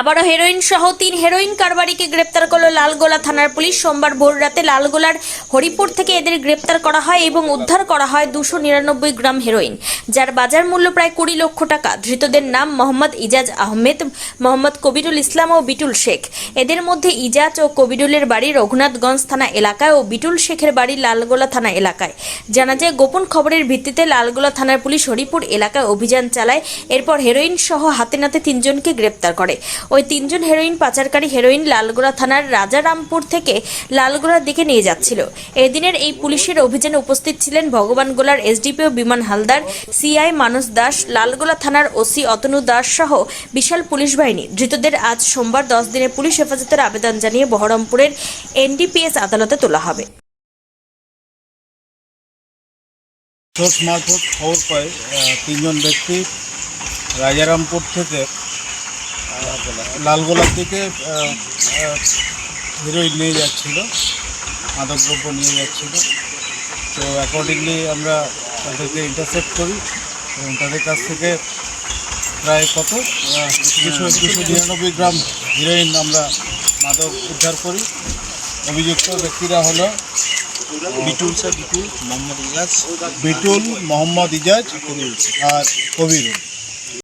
আবারও হেরোইন সহ তিন হেরোইন কারবারিকে গ্রেপ্তার করল লালগোলা থানার পুলিশ। সোমবার ভোর রাতে লালগোলার হরিপুর থেকে এদের গ্রেপ্তার করা হয় এবং উদ্ধার করা হয় দুশো নিরানব্বই গ্রাম হেরোইন যার বাজার মূল্য প্রায় কুড়ি লক্ষ টাকা। ধৃতদের নাম মোহাম্মদ ইজাজ আহমেদ, মোহাম্মদ কবিরুল ইসলাম ও বিটুল শেখ। এদের মধ্যে ইজাজ ও কবিরুলের বাড়ি রঘুনাথগঞ্জ থানা এলাকায় ও বিটুল শেখের বাড়ি লালগোলা থানা এলাকায়। জানা যায়, গোপন খবরের ভিত্তিতে লালগোলা থানার পুলিশ হরিপুর এলাকায় অভিযান চালায়, এরপর হেরোইন সহ হাতে নাতে তিনজনকে গ্রেপ্তার করে। ওই তিনজন হেরোইন পাচারকারী হেরোইন লালগোলা থানার রাজারামপুর থেকে লালগোলার দিকে নিয়ে যাচ্ছিল। এদিনের এই পুলিশের অভিযানে উপস্থিত ছিলেন ভগবানগোলার এসডিপিও বিমান হালদার সিআই মানস দাস লালগোলা থানার ওসি অতনু দাস সহ বিশাল পুলিশ বাহিনী। ধৃতদের আজ সোমবার দশ দিনে পুলিশ হেফাজতের আবেদন জানিয়ে বহরমপুরের এনডিপিএস আদালতে তোলা হবে। মারফত খবর পাই তিনজন ব্যক্তি রাজারামপুর থেকে আহ, লালগোলা থেকে আহ, আহ, হিরোইন নিয়ে যাচ্ছিল মাদকদ্রব্য নিয়ে যাচ্ছিল। তো অ্যাকর্ডিংলি আমরা তাদেরকে ইন্টারসেপ্ট করি এবং তাদের কাছ থেকে প্রায় কত দুশো দুশো নিরানব্বই গ্রাম হিরোইন আমরা মাদক উদ্ধার করি। অভিযুক্ত ব্যক্তিরা হলো বিটুল স্যার বিটুল মোহাম্মদ ইজাজ। বিটুল মোহাম্মদ ইজাজ আর কবিরুল